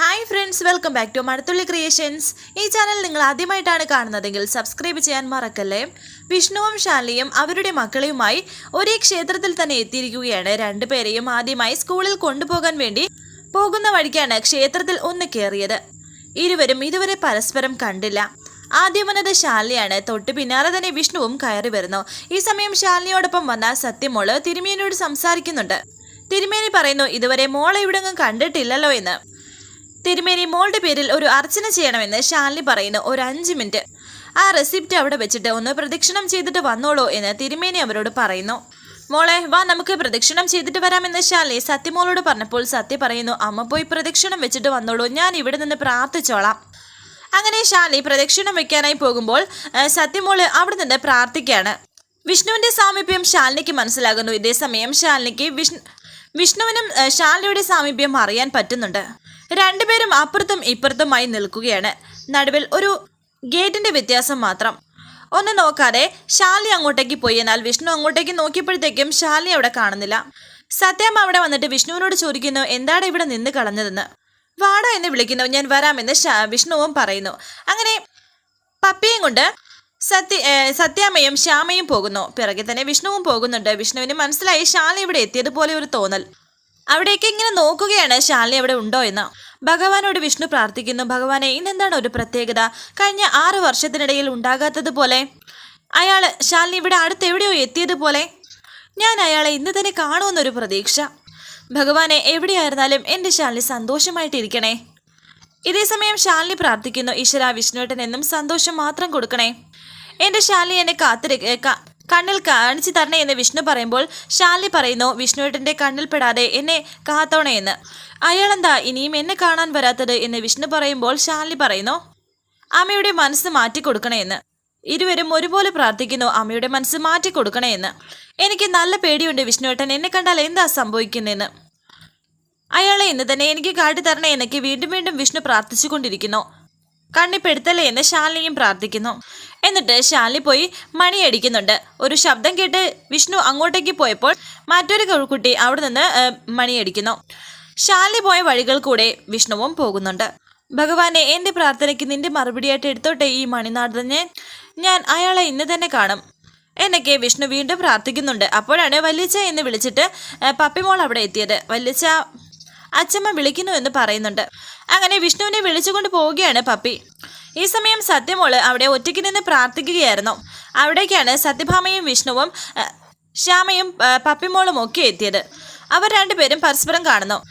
Hi friends welcome back to Mazhathulli creations ഈ channel നിങ്ങൾ ആദ്യമായിട്ടാണ് കാണുന്നതെങ്കിൽ സബ്സ്ക്രൈബ് ചെയ്യാൻ മറക്കല്ലേ? വിഷ്ണുവും ശാലിയും അവരുടെ മക്കളെയുമായി ഒരേ ക്ഷേത്രത്തിൽ തന്നെ എത്തിയിരിക്കുകയാണ്. രണ്ടുപേരെയും ആദ്യമായി സ്കൂളിൽ കൊണ്ടുപോകാൻ വേണ്ടി പോകുന്ന വഴിക്കാണ് ക്ഷേത്രത്തിൽ ഒന്ന് കയറിയത് ഇരുവരും ഇതുവരെ പരസ്പരം കണ്ടില്ല. ആദ്യം വന്നത് ശാലിയാണ്. തൊട്ട് പിന്നാലെ തന്നെ വിഷ്ണുവും കയറി വരുന്നു. ഈ സമയം ശാലിനിയോടൊപ്പം വന്ന സത്യമോൾ തിരുമേനിയോട് സംസാരിക്കുന്നുണ്ട്. തിരുമേനി പറയുന്നു ഇതുവരെ മോളെ ഇവിടെങ്ങും കണ്ടിട്ടില്ലല്ലോ എന്ന്. തിരുമേനി മോളുടെ പേരിൽ ഒരു അർച്ചന ചെയ്യണമെന്ന് ഷാലിനി പറയുന്നു. ഒരു അഞ്ച് മിനിറ്റ്. ആ റെസിപ്റ്റ് അവിടെ വെച്ചിട്ട് ഒന്ന് പ്രദക്ഷിണം ചെയ്തിട്ട് വന്നോളൂ എന്ന് തിരുമേനി അവരോട് പറയുന്നു. മോളെ വാ നമുക്ക് പ്രദക്ഷിണം ചെയ്തിട്ട് വരാമെന്ന് ശാലി സത്യമോളോട് പറഞ്ഞപ്പോൾ സത്യ പറയുന്നു അമ്മ പോയി പ്രദക്ഷിണം വെച്ചിട്ട് വന്നോളൂ. ഞാൻ ഇവിടെ നിന്ന് പ്രാർത്ഥിച്ചോളാം. അങ്ങനെ ശാലി പ്രദക്ഷിണം വെക്കാനായി പോകുമ്പോൾ സത്യമോൾ അവിടെ നിന്ന് പ്രാർത്ഥിക്കുകയാണ്. വിഷ്ണുവിന്റെ സാമീപ്യം ശാലിനിക്ക് മനസ്സിലാകുന്നു. ഇതേസമയം ശാലിനിക്ക് വിഷ്ണു വിഷ്ണുവിനും ശാലിയുടെ സാമീപ്യം അറിയാൻ പറ്റുന്നുണ്ട്. രണ്ടുപേരും അപ്പുറത്തും ഇപ്പുറത്തുമായി നിൽക്കുകയാണ്. നടുവിൽ ഒരു ഗേറ്റിന്റെ വ്യത്യാസം മാത്രം. ഒന്ന് നോക്കാതെ ശാലി അങ്ങോട്ടേക്ക് പോയി. എന്നാൽ വിഷ്ണു അങ്ങോട്ടേക്ക് നോക്കിയപ്പോഴത്തേക്കും ശാലി അവിടെ കാണുന്നില്ല. സത്യം അവിടെ വന്നിട്ട് വിഷ്ണുവിനോട് ചോദിക്കുന്നു എന്താണ് ഇവിടെ നിന്ന് കളഞ്ഞതെന്ന്? വാടാ എന്ന് വിളിക്കുന്നു. ഞാൻ വരാമെന്ന് വിഷ്ണുവും പറയുന്നു. അങ്ങനെ പപ്പിയും കൊണ്ട് സത്യ സത്യാമ്മയും ശ്യാമയും പോകുന്നു. പിറകെ തന്നെ വിഷ്ണുവും പോകുന്നുണ്ട്. വിഷ്ണുവിന് മനസ്സിലായി ശാലി ഇവിടെ എത്തിയതുപോലെ ഒരു തോന്നൽ. അവിടേക്ക് ഇങ്ങനെ നോക്കുകയാണ് ശാലിനി അവിടെ ഉണ്ടോ എന്ന്. ഭഗവാനോട് വിഷ്ണു പ്രാർത്ഥിക്കുന്നു. ഭഗവാനെ ഇന്നെന്താണ് ഒരു പ്രത്യേകത? കഴിഞ്ഞ ആറ് വർഷത്തിനിടയിൽ ഉണ്ടാകാത്തതുപോലെ അയാൾ ശാലിനി ഇവിടെ അടുത്തെവിടെയോ എത്തിയതുപോലെ ഞാൻ അയാളെ ഇന്ന് തന്നെ കാണുമെന്നൊരു പ്രതീക്ഷ. ഭഗവാനെ എവിടെയായിരുന്നാലും എന്റെ ശാലിനി സന്തോഷമായിട്ടിരിക്കണേ. ഇതേസമയം ശാലിനി പ്രാർത്ഥിക്കുന്നു ഈശ്വര വിഷ്ണുവേട്ടൻ എന്നും സന്തോഷം മാത്രം കൊടുക്കണേ. എന്റെ ശാലിനി എന്നെ കാത്തിരി കണ്ണിൽ കാണിച്ചു തരണേ എന്ന് വിഷ്ണു പറയുമ്പോൾ ശാലിനി പറയുന്നു വിഷ്ണുവേട്ടന്റെ കണ്ണിൽപ്പെടാതെ എന്നെ കാത്തോണേ എന്ന്. അയാളെന്താ ഇനിയും എന്നെ കാണാൻ വരാത്തത്? എന്ന് വിഷ്ണു പറയുമ്പോൾ ശാലിനി പറയുന്നു അമ്മയുടെ മനസ്സ് മാറ്റി കൊടുക്കണേ എന്ന്. ഇരുവരും ഒരുപോലെ പ്രാർത്ഥിക്കുന്നു അമ്മയുടെ മനസ്സ് മാറ്റി കൊടുക്കണേ എന്ന്. എനിക്ക് നല്ല പേടിയുണ്ട് വിഷ്ണുവേട്ടൻ എന്നെ കണ്ടാൽ എന്താ സംഭവിക്കുന്നതെന്ന് അയാളെ ഇന്ന് തന്നെ എനിക്ക് കാട്ടിത്തരണേ എന്നൊക്കെ വീണ്ടും വീണ്ടും വിഷ്ണു പ്രാർത്ഥിച്ചുകൊണ്ടിരിക്കുന്നു. കണ്ണിപ്പെടുത്തലേ എന്ന് ശാലിനിയും പ്രാർത്ഥിക്കുന്നു. എന്നിട്ട് ശാലിനി പോയി മണിയടിക്കുന്നുണ്ട്. ഒരു ശബ്ദം കേട്ട് വിഷ്ണു അങ്ങോട്ടേക്ക് പോയപ്പോൾ മറ്റൊരു കുട്ടി അവിടെ നിന്ന് മണിയടിക്കുന്നു. ശാലിനി പോയ വഴികൾ കൂടെ വിഷ്ണുവും പോകുന്നുണ്ട്. ഭഗവാനെ എന്റെ പ്രാർത്ഥനയ്ക്ക് നിന്റെ മറുപടിയായിട്ട് എടുത്തോട്ടെ ഈ മണിനാഥനെ? ഞാൻ അയാളെ ഇന്ന് തന്നെ കാണും. എന്നൊക്കെ വിഷ്ണു വീണ്ടും പ്രാർത്ഥിക്കുന്നുണ്ട്. അപ്പോഴാണ് വല്യച്ച എന്ന് വിളിച്ചിട്ട് പപ്പിമോൾ അവിടെ എത്തിയത്. വല്യച്ച അച്ചമ്മ വിളിക്കുന്നു എന്ന് പറയുന്നുണ്ട്. അങ്ങനെ വിഷ്ണുവിനെ വിളിച്ചുകൊണ്ട് പോവുകയാണ് പപ്പി. ഈ സമയം സത്യമോൾ അവിടെ ഒറ്റയ്ക്ക് നിന്ന് പ്രാർത്ഥിക്കുകയായിരുന്നു. അവിടേക്കാണ് സത്യഭാമയും വിഷ്ണുവും ശ്യാമയും പപ്പിമോളും ഒക്കെ എത്തിയത്. അവർ രണ്ടുപേരും പരസ്പരം കാണുന്നു.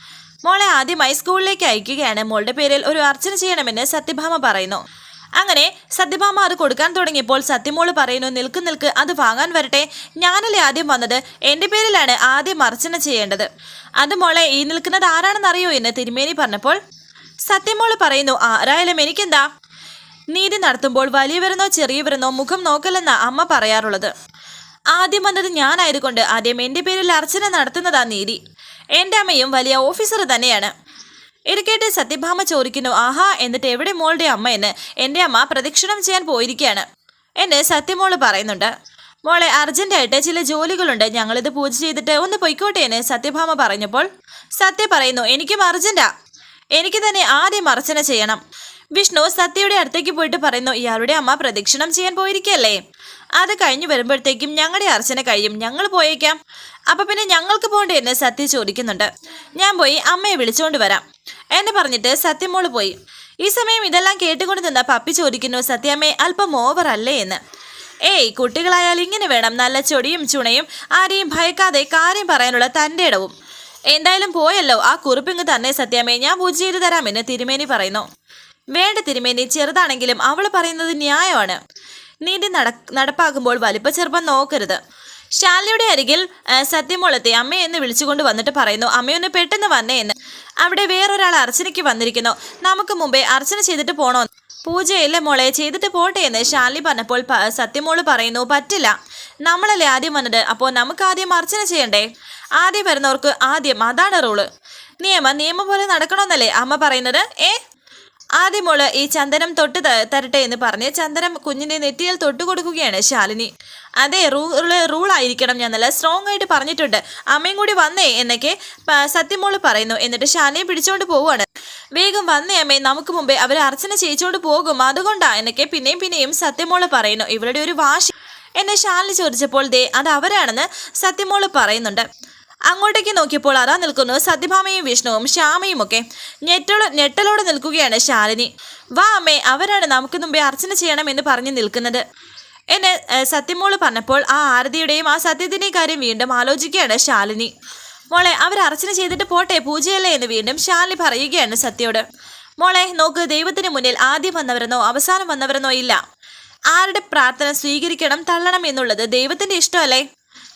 മോളെ ആദ്യമായി സ്കൂളിലേക്ക് അയക്കുകയാണ്. മോളുടെ പേരിൽ ഒരു അർച്ചന ചെയ്യണമെന്ന് സത്യഭാമ പറയുന്നു. അങ്ങനെ സത്യഭാമ അത് കൊടുക്കാൻ തുടങ്ങിയപ്പോൾ സത്യമോൾ പറയുന്നു നിൽക്ക് നിൽക്ക് അത് വാങ്ങാൻ വരട്ടെ. ഞാനല്ലേ ആദ്യം വന്നത്? എന്റെ പേരിലാണ് ആദ്യം അർച്ചന ചെയ്യേണ്ടത്. അത് മോളെ ഈ നിൽക്കുന്നത് ആരാണെന്നറിയോ? എന്ന് തിരുമേനി പറഞ്ഞപ്പോൾ സത്യമോൾ പറയുന്നു ആരായാലും എനിക്കെന്താ? നീതി നടത്തുമ്പോൾ വലിയവരെന്നോ ചെറിയവരെന്നോ മുഖം നോക്കലെന്നാ അമ്മ പറയാറുള്ളത്. ആദ്യം വന്നത് ഞാനായതുകൊണ്ട് ആദ്യം എന്റെ പേരിൽ അർച്ചന നടത്തുന്നതാ നീതി. എന്റെ അമ്മയും വലിയ ഓഫീസർ തന്നെയാണ്. ഇത് സത്യഭാമ ചോദിക്കുന്നു ആഹാ എന്നിട്ട് എവിടെ മോളുടെ അമ്മ എന്ന്? എന്റെ അമ്മ പ്രദക്ഷിണം ചെയ്യാൻ പോയിരിക്കുകയാണ്. എന്ന് സത്യമോൾ പറയുന്നുണ്ട്. മോളെ അർജന്റായിട്ട് ചില ജോലികളുണ്ട്. ഞങ്ങളിത് പൂജ ചെയ്തിട്ട് ഒന്ന് പൊയ്ക്കോട്ടെ എന്ന് സത്യഭാമ പറഞ്ഞപ്പോൾ സത്യ പറയുന്നു എനിക്കും അർജന്റാ. എനിക്ക് തന്നെ ആദ്യം അർച്ചന ചെയ്യണം. വിഷ്ണു സത്യയുടെ അടുത്തേക്ക് പോയിട്ട് പറയുന്നു ഇയാളുടെ അമ്മ പ്രദക്ഷിണം ചെയ്യാൻ പോയിരിക്കല്ലേ? അത് കഴിഞ്ഞു വരുമ്പോഴത്തേക്കും ഞങ്ങളുടെ അർച്ചന കഴിയും. ഞങ്ങൾ പോയേക്കാം. അപ്പൊ പിന്നെ ഞങ്ങൾക്ക് പോകണ്ടേ എന്ന് സത്യ ചോദിക്കുന്നുണ്ട്. ഞാൻ പോയി അമ്മയെ വിളിച്ചുകൊണ്ട് വരാം. എന്ന് പറഞ്ഞിട്ട് സത്യമോൾ പോയി. ഈ സമയം ഇതെല്ലാം കേട്ടുകൊണ്ട് നിന്ന പപ്പി ചോദിക്കുന്നു സത്യാമ്മേ അല്പം ഓവർ അല്ലേ എന്ന്? ഏയ് കുട്ടികളായാൽ ഇങ്ങനെ വേണം. നല്ല ചൊടിയും ചുണയും ആരെയും ഭയക്കാതെ കാര്യം പറയാനുള്ള തന്റെ ഇടവും. എന്തായാലും പോയല്ലോ. ആ കുറിപ്പിങ് തന്നെ സത്യാമ്മേ ഞാൻ പൂജ ചെയ്തു തരാമെന്ന് തിരുമേനി പറയുന്നു. വേണ്ട തിരുമേനി ചെറുതാണെങ്കിലും അവൾ പറയുന്നത് ന്യായമാണ്. നീതി നട നടപ്പാക്കുമ്പോൾ വലിപ്പ ചെറുപ്പം നോക്കരുത്. ശാലിയുടെ അരികിൽ സത്യമോളത്തെ അമ്മയെ എന്ന് വിളിച്ചുകൊണ്ട് വന്നിട്ട് പറയുന്നു അമ്മയൊന്ന് പെട്ടെന്ന് വന്നേ എന്ന്. അവിടെ വേറൊരാൾ അർച്ചനയ്ക്ക് വന്നിരിക്കുന്നു. നമുക്ക് മുമ്പേ അർച്ചന ചെയ്തിട്ട് പോണോ? പൂജയല്ലേ മോളെ ചെയ്തിട്ട് പോട്ടെ എന്ന് ശാലി പറഞ്ഞപ്പോൾ സത്യമോൾ പറയുന്നു പറ്റില്ല. നമ്മളല്ലേ ആദ്യം വന്നത്? അപ്പോൾ നമുക്ക് ആദ്യം അർച്ചന ചെയ്യണ്ടേ? ആദ്യം വരുന്നവർക്ക് ആദ്യം അതാണ് റൂൾ. നിയമം നിയമം പോലെ നടക്കണമെന്നല്ലേ അമ്മ പറയുന്നത്? ഏ ആദ്യം മോൾ ഈ ചന്ദനം തൊട്ട് തരട്ടെ എന്ന് പറഞ്ഞ് ചന്ദനം കുഞ്ഞിനെ നെറ്റിയിൽ തൊട്ട് കൊടുക്കുകയാണ് ശാലിനി. അതെ റൂൾ റൂൾ ആയിരിക്കണം ഞാൻ നല്ല സ്ട്രോങ് ആയിട്ട് പറഞ്ഞിട്ടുണ്ട്. അമ്മയും കൂടി വന്നേ എന്നൊക്കെ സത്യമോൾ പറയുന്നു. എന്നിട്ട് ശാലിനെ പിടിച്ചോണ്ട് പോവുകയാണ് വേഗം വന്നേ അമ്മേ നമുക്ക് മുമ്പേ അവർ അർച്ചന ചെയ്യിച്ചോണ്ട് പോകും. അതുകൊണ്ടാ എന്നൊക്കെ പിന്നെയും പിന്നെയും സത്യമോൾ പറയുന്നു. ഇവരുടെ ഒരു വാശി. എന്നെ ശാലിനി ചോദിച്ചപ്പോൾ ദേ അത് അവരാണെന്ന് സത്യമോൾ പറയുന്നുണ്ട്. അങ്ങോട്ടേക്ക് നോക്കിയപ്പോൾ അതാ നിൽക്കുന്നു സത്യഭാമയും വിഷ്ണുവും ശ്യാമയും ഒക്കെ. ഞെട്ടോട് ഞെട്ടലോടെ നിൽക്കുകയാണ് ശാലിനി. വാ അമ്മേ അവരാണ് നമുക്ക് മുമ്പേ അർച്ചന ചെയ്യണമെന്ന് പറഞ്ഞ് നിൽക്കുന്നത്. എന്നെ സത്യമോൾ പറഞ്ഞപ്പോൾ ആ ആരതിയുടെയും ആ സത്യത്തിന്റെയും കാര്യം വീണ്ടും ആലോചിക്കുകയാണ് ശാലിനി. മോളെ അവർ അർച്ചന ചെയ്തിട്ട് പോട്ടെ പൂജയല്ലേ എന്ന് വീണ്ടും ശാലിനി പറയുകയാണ് സത്യയോട് മോളെ നോക്ക് ദൈവത്തിന് മുന്നിൽ ആദ്യം വന്നവരെന്നോ അവസാനം വന്നവരെന്നോ ഇല്ല. ആരുടെ പ്രാർത്ഥന സ്വീകരിക്കണം തള്ളണം എന്നുള്ളത് ദൈവത്തിന്റെ ഇഷ്ടമല്ലേ?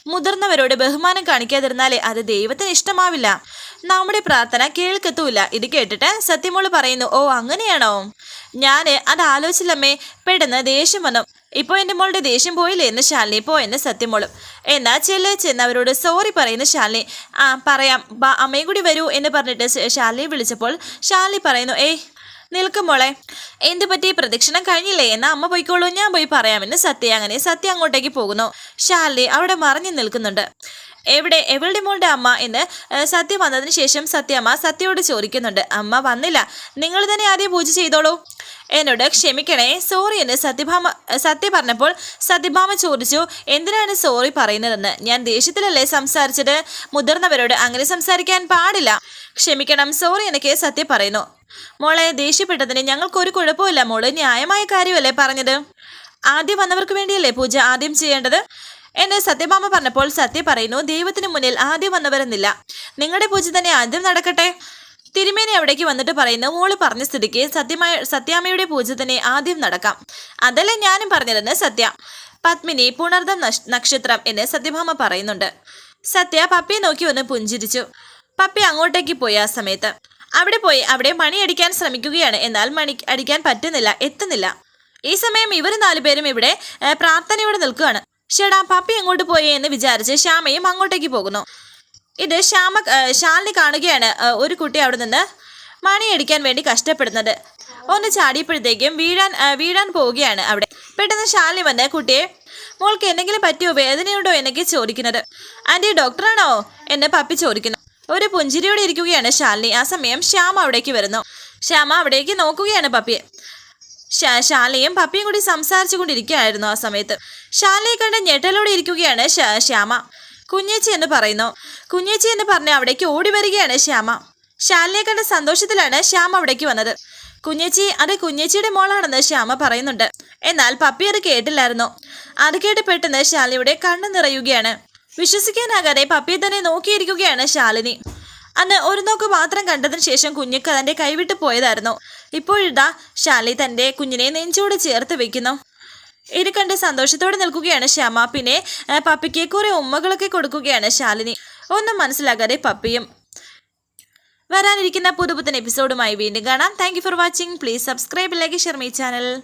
മുതിർന്നവരോട് ബഹുമാനം കാണിക്കാതിരുന്നാലേ അത് ദൈവത്തിന് ഇഷ്ടമാവില്ല. നമ്മുടെ പ്രാർത്ഥന കേൾക്കത്തൂല്ല. ഇത് കേട്ടിട്ട് സത്യമോൾ പറയുന്നു ഓ അങ്ങനെയാണോ? ഞാൻ അത് ആലോചിച്ചില്ലമ്മേ. പെട്ടെന്ന് ദേഷ്യം വന്നു. ഇപ്പോൾ എന്റെ മോളുടെ ദേഷ്യം പോയില്ലേ എന്ന് ശാലിനി. പോയെന്ന് സത്യമോളും. എന്നാ ചെല്ല് ചെന്നവരോട് സോറി പറയുന്ന ശാലിനി. ആ പറയാം. അമ്മയും കൂടി വരൂ എന്ന് പറഞ്ഞിട്ട് ശാലിനി വിളിച്ചപ്പോൾ ശാലിനി പറയുന്നു ഏയ് നിൽക്കും മോളെ. എന്ത് പറ്റി? പ്രദക്ഷിണം കഴിഞ്ഞില്ലേ? എന്നാ അമ്മ പോയിക്കോളൂ ഞാൻ പോയി പറയാമെന്ന് സത്യ അങ്ങനെ സത്യ അങ്ങോട്ടേക്ക് പോകുന്നു. ശാലിനി അവിടെ മറിഞ്ഞു നിൽക്കുന്നുണ്ട്. എവിടെ? എവളുടെ മോളുടെ അമ്മ എന്ന് സത്യം വന്നതിന് ശേഷം സത്യമ്മ സത്യയോട് ചോദിക്കുന്നുണ്ട്. അമ്മ വന്നില്ല. നിങ്ങൾ തന്നെ ആദ്യം പൂജ ചെയ്തോളൂ. എന്നോട് ക്ഷമിക്കണേ. സോറി എന്ന് സത്യഭാമ സത്യ പറഞ്ഞപ്പോൾ സത്യഭാമ ചോദിച്ചു എന്തിനാണ് സോറി പറയുന്നതെന്ന്? ഞാൻ ദേഷ്യത്തിലല്ലേ സംസാരിച്ചത്? മുതിർന്നവരോട് അങ്ങനെ സംസാരിക്കാൻ പാടില്ല. ക്ഷമിക്കണം. സോറി എനിക്ക് സത്യ പറയുന്നു. മോളെ ദേഷ്യപ്പെട്ടതിന് ഞങ്ങൾക്കൊരു കുഴപ്പമില്ല മോൾ. ന്യായമായ കാര്യമല്ലേ പറഞ്ഞത്? ആദ്യം വന്നവർക്ക് വേണ്ടിയല്ലേ പൂജ ആദ്യം ചെയ്യേണ്ടത്? എന്നെ സത്യഭാമ പറഞ്ഞപ്പോൾ സത്യ പറയുന്നു ദൈവത്തിന് മുന്നിൽ ആദ്യം വന്നവരെന്നില്ല. നിങ്ങളുടെ പൂജ തന്നെ ആദ്യം നടക്കട്ടെ. തിരുമേനി അവിടേക്ക് വന്നിട്ട് പറയുന്നു മോൾ പറഞ്ഞ സ്ഥിതിക്ക് സത്യമായ സത്യാമ്മയുടെ പൂജ തന്നെ ആദ്യം നടക്കാം. അതല്ലേ ഞാനും പറഞ്ഞതെന്ന് സത്യ. പത്മിനി പുണർദം നക്ഷത്രം എന്ന് സത്യഭാമ പറയുന്നുണ്ട്. സത്യ പപ്പിയെ നോക്കി ഒന്ന് പുഞ്ചിരിച്ചു. പപ്പി അങ്ങോട്ടേക്ക് പോയി ആ സമയത്ത്. അവിടെ പോയി അവിടെ മണി അടിക്കാൻ ശ്രമിക്കുകയാണ്. എന്നാൽ മണി അടിക്കാൻ പറ്റുന്നില്ല എത്തുന്നില്ല. ഈ സമയം ഇവർ നാലുപേരും ഇവിടെ പ്രാർത്ഥനയോടെ നിൽക്കുകയാണ്. ഷെടാ പപ്പി എങ്ങോട്ട് പോയി എന്ന് വിചാരിച്ച് ശ്യാമയും അങ്ങോട്ടേക്ക് പോകുന്നു. ഇത് ശ്യാമ ശാലിനി കാണുകയാണ് ഒരു കുട്ടി അവിടെ നിന്ന് മണിയടിക്കാൻ വേണ്ടി കഷ്ടപ്പെടുന്നത്. ഒന്ന് ചാടിയപ്പോഴത്തേക്കും വീഴാൻ വീഴാൻ പോവുകയാണ് അവിടെ. പെട്ടെന്ന് ശാലിനി വന്ന് കുട്ടിയെ മോൾക്ക് എന്തെങ്കിലും പറ്റിയോ? വേദനയുണ്ടോ? എന്നൊക്കെ ചോദിക്കുന്നത്. ആന്റി ഡോക്ടറാണോ? എന്നെ പപ്പി ചോദിക്കുന്നു. ഒരു പുഞ്ചിരിയോടെ ഇരിക്കുകയാണ്. ശാലിനി ആ സമയം ശ്യാമ അവിടേക്ക് വരുന്നു. ശ്യാമ അവിടേക്ക് നോക്കുകയാണ് പപ്പിയെ. ശാ- ശാലയും പപ്പിയും കൂടി സംസാരിച്ചു കൊണ്ടിരിക്കുകയായിരുന്നു ആ സമയത്ത്. ശാലയെ കണ്ട് ഞെട്ടലോടെ ഇരിക്കുകയാണ് ശ്യാമ. കുഞ്ഞേച്ചി എന്ന് പറയുന്നു. കുഞ്ഞേച്ചി എന്ന് പറഞ്ഞ് അവിടേക്ക് ഓടി വരികയാണ് ശ്യാമ. ശാലിനെ കണ്ട സന്തോഷത്തിലാണ് ശ്യാമ അവിടേക്ക് വന്നത്. കുഞ്ഞേച്ചി അത് കുഞ്ഞേച്ചിയുടെ മോളാണെന്ന് ശ്യാമ പറയുന്നുണ്ട്. എന്നാൽ പപ്പി അത് കേട്ടില്ലായിരുന്നു. അത് കേട്ട് പെട്ടെന്ന് ശാലിയുടെ കണ്ണ് നിറയുകയാണ്. വിശ്വസിക്കാനാകാതെ പപ്പിയെ തന്നെ നോക്കിയിരിക്കുകയാണ് ശാലിനി. അന്ന് ഒരു നോക്ക് മാത്രം കണ്ടതിന് ശേഷം കുഞ്ഞിക്ക് തന്റെ കൈവിട്ട് പോയതായിരുന്നു. ഇപ്പോഴിതാ ശാലി തന്റെ കുഞ്ഞിനെ നെഞ്ചോട് ചേർത്ത് വെക്കുന്നു. ഇത് കണ്ട് സന്തോഷത്തോടെ നിൽക്കുകയാണ് ശ്യാമ. പിന്നെ പപ്പിക്ക് കുറെ ഉമ്മകളൊക്കെ കൊടുക്കുകയാണ് ശാലിനി. ഒന്നും മനസ്സിലാകാതെ പപ്പിയും വരാനിരിക്കുന്ന പുതുപുത്തൻ എപ്പിസോഡുമായി വീണ്ടും കാണാം. Thank for watching please subscribe like share channel